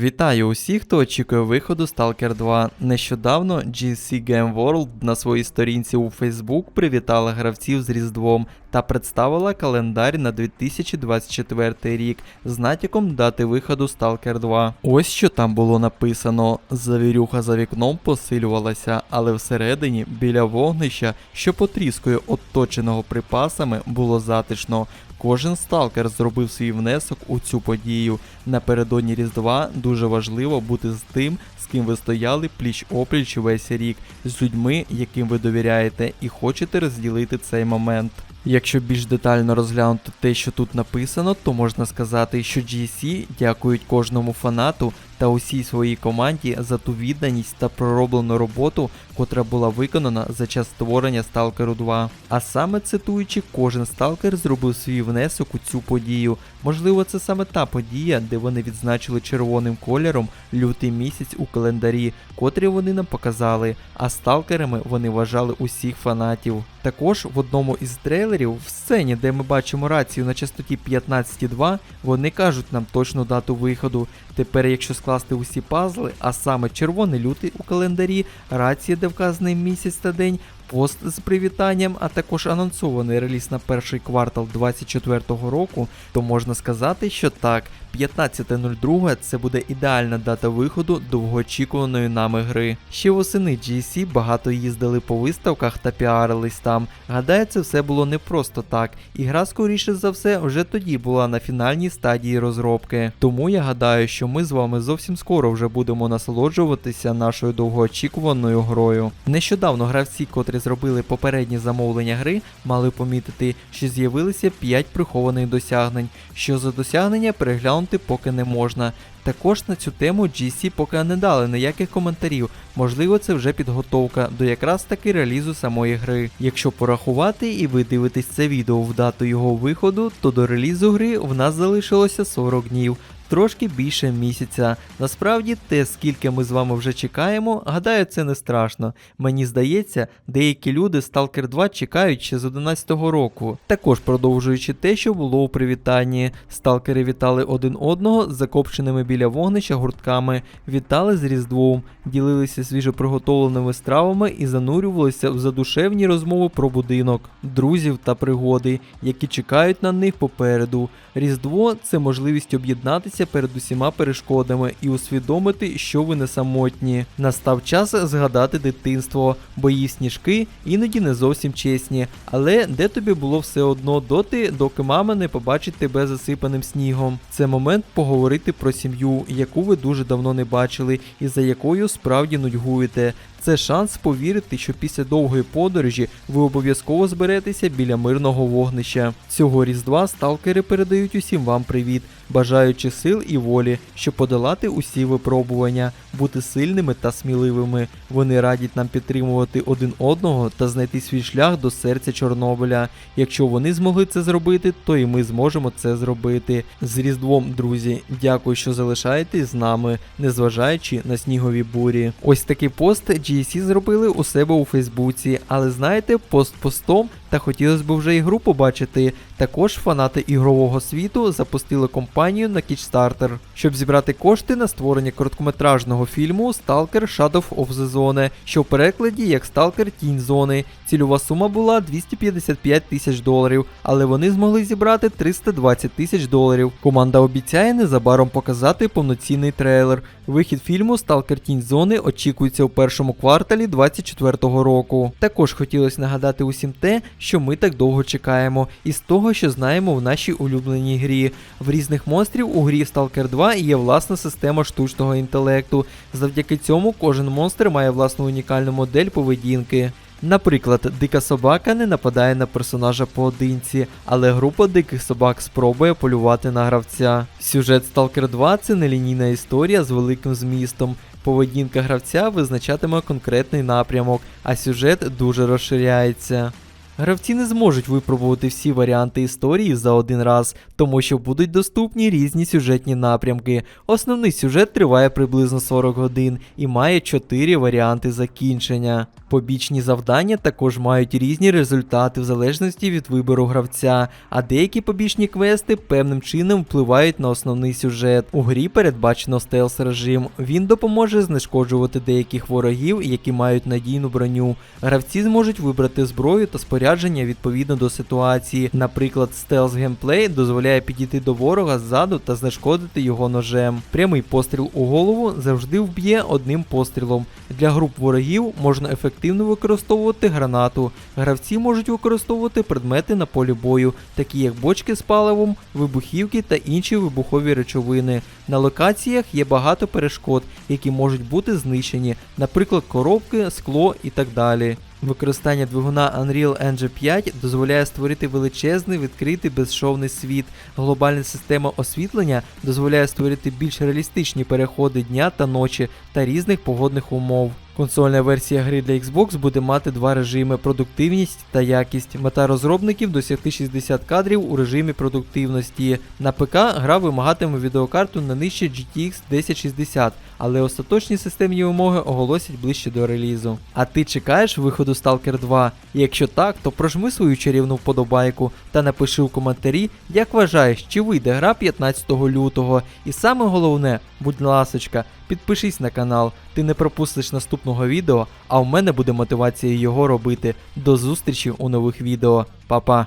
Вітаю усіх, хто очікує виходу Stalker 2. Нещодавно GC Game World на своїй сторінці у Facebook привітала гравців з Різдвом та представила календар на 2024 рік з натяком дати виходу Stalker 2. Ось що там було написано: завірюха за вікном посилювалася, але всередині, біля вогнища, що потріскує оточеного припасами, було затишно. Кожен сталкер зробив свій внесок у цю подію. Напередодні Різдва дуже важливо бути з тим, з ким ви стояли пліч опліч весь рік, з людьми, яким ви довіряєте, і хочете розділити цей момент. Якщо більш детально розглянути те, що тут написано, то можна сказати, що GC дякують кожному фанату та усій своїй команді за ту відданість та пророблену роботу, котра була виконана за час створення Сталкеру 2. А саме цитуючи, кожен сталкер зробив свій внесок у цю подію. Можливо, це саме та подія, де вони відзначили червоним кольором лютий місяць у календарі, котрий вони нам показали, а сталкерами вони вважали усіх фанатів. Також в одному із трейлерів, в сцені, де ми бачимо рацію на частоті 15.2, вони кажуть нам точну дату виходу. Тепер, якщо скласти усі пазли, а саме червоний лютий у календарі, рація, де вказаний місяць та день, пост з привітанням, а також анонсований реліз на перший квартал 2024 року, то можна сказати, що так, 15.02 це буде ідеальна дата виходу довгоочікуваної нами гри. Ще восени GC багато їздили по виставках та піарились там. Гадаю, це все було не просто так, і гра, скоріше за все, вже тоді була на фінальній стадії розробки. Тому я гадаю, що ми з вами зовсім скоро вже будемо насолоджуватися нашою довгоочікуваною грою. Нещодавно гравці, котрі зробили попередні замовлення гри, мали помітити, що з'явилися 5 прихованих досягнень, що за досягнення переглянути поки не можна. Також на цю тему GC поки не дали ніяких коментарів, можливо, це вже підготовка до якраз таки релізу самої гри. Якщо порахувати і ви дивитесь це відео в дату його виходу, то до релізу гри в нас залишилося 40 днів. Трошки більше місяця. Насправді, те, скільки ми з вами вже чекаємо, гадаю, це не страшно. Мені здається, деякі люди Stalker 2 чекають ще з 11-го року. Також продовжуючи те, що було у привітанні, сталкери вітали один одного з закопченими біля вогнища гуртками, вітали з Різдвом, ділилися свіжоприготовленими стравами і занурювалися в задушевні розмови про будинок, друзів та пригоди, які чекають на них попереду. Різдво це можливість об'єднатися перед усіма перешкодами і усвідомити, що ви не самотні. Настав час згадати дитинство, бої в сніжки іноді не зовсім чесні, але де тобі було все одно доти, доки мама не побачить тебе засипаним снігом. Це момент поговорити про сім'ю, яку ви дуже давно не бачили, і за якою справді нудьгуєте. Це шанс повірити, що після довгої подорожі ви обов'язково зберетеся біля мирного вогнища. Цього різдва сталкери передають усім вам привіт, бажаючи сил і волі, щоб подолати усі випробування, бути сильними та сміливими. Вони радять нам підтримувати один одного та знайти свій шлях до серця Чорнобиля. Якщо вони змогли це зробити, то і ми зможемо це зробити. З Різдвом, друзі, дякую, що залишаєтесь з нами, незважаючи на снігові бурі. Ось такий пост GSC зробили у себе у Фейсбуці, але знаєте, пост постом, та хотілося б вже ігру побачити. Також фанати ігрового світу запустили компанію на Kickstarter, щоб зібрати кошти на створення короткометражного фільму Stalker Shadow of the Zone, що в перекладі як Stalker Тінь Зони. Цільова сума була 255 тисяч доларів, але вони змогли зібрати 320 тисяч доларів. Команда обіцяє незабаром показати повноцінний трейлер. Вихід фільму Stalker Тінь Зони очікується у першому кварталі 2024 року. Також хотілося нагадати усім те, що ми так довго чекаємо, і з того, що знаємо в нашій улюбленій грі. В різних монстрів у грі Stalker 2 є власна система штучного інтелекту. Завдяки цьому кожен монстр має власну унікальну модель поведінки. Наприклад, дика собака не нападає на персонажа поодинці, але група диких собак спробує полювати на гравця. Сюжет Stalker 2 це нелінійна історія з великим змістом. Поведінка гравця визначатиме конкретний напрямок, а сюжет дуже розширяється. Гравці не зможуть випробувати всі варіанти історії за один раз, тому що будуть доступні різні сюжетні напрямки. Основний сюжет триває приблизно 40 годин і має 4 варіанти закінчення. Побічні завдання також мають різні результати в залежності від вибору гравця, а деякі побічні квести певним чином впливають на основний сюжет. У грі передбачено стелс режим. Він допоможе знешкоджувати деяких ворогів, які мають надійну броню. Гравці зможуть вибрати зброю та спорядження відповідно до ситуації. Наприклад, стелс геймплей дозволяє підійти до ворога ззаду та знешкодити його ножем. Прямий постріл у голову завжди вб'є одним пострілом. Для груп ворогів можна ефективно використовувати гранату. Гравці можуть використовувати предмети на полі бою, такі як бочки з паливом, вибухівки та інші вибухові речовини. На локаціях є багато перешкод, які можуть бути знищені, наприклад, коробки, скло і так далі. Використання двигуна Unreal Engine 5 дозволяє створити величезний відкритий безшовний світ. Глобальна система освітлення дозволяє створити більш реалістичні переходи дня та ночі та різних погодних умов. Консольна версія гри для Xbox буде мати два режими продуктивність та якість. Мета розробників досягти 60 кадрів у режимі продуктивності. На ПК гра вимагатиме відеокарту на нижче GTX 1060, але остаточні системні вимоги оголосять ближче до релізу. А ти чекаєш виходу Stalker 2? Якщо так, то прожми свою чарівну вподобайку та напиши у коментарі, як вважаєш, чи вийде гра 15 лютого. І саме головне, будь ласочка, підпишись на канал, ти не пропустиш наступного відео, а в мене буде мотивація його робити. До зустрічі у нових відео. Па-па!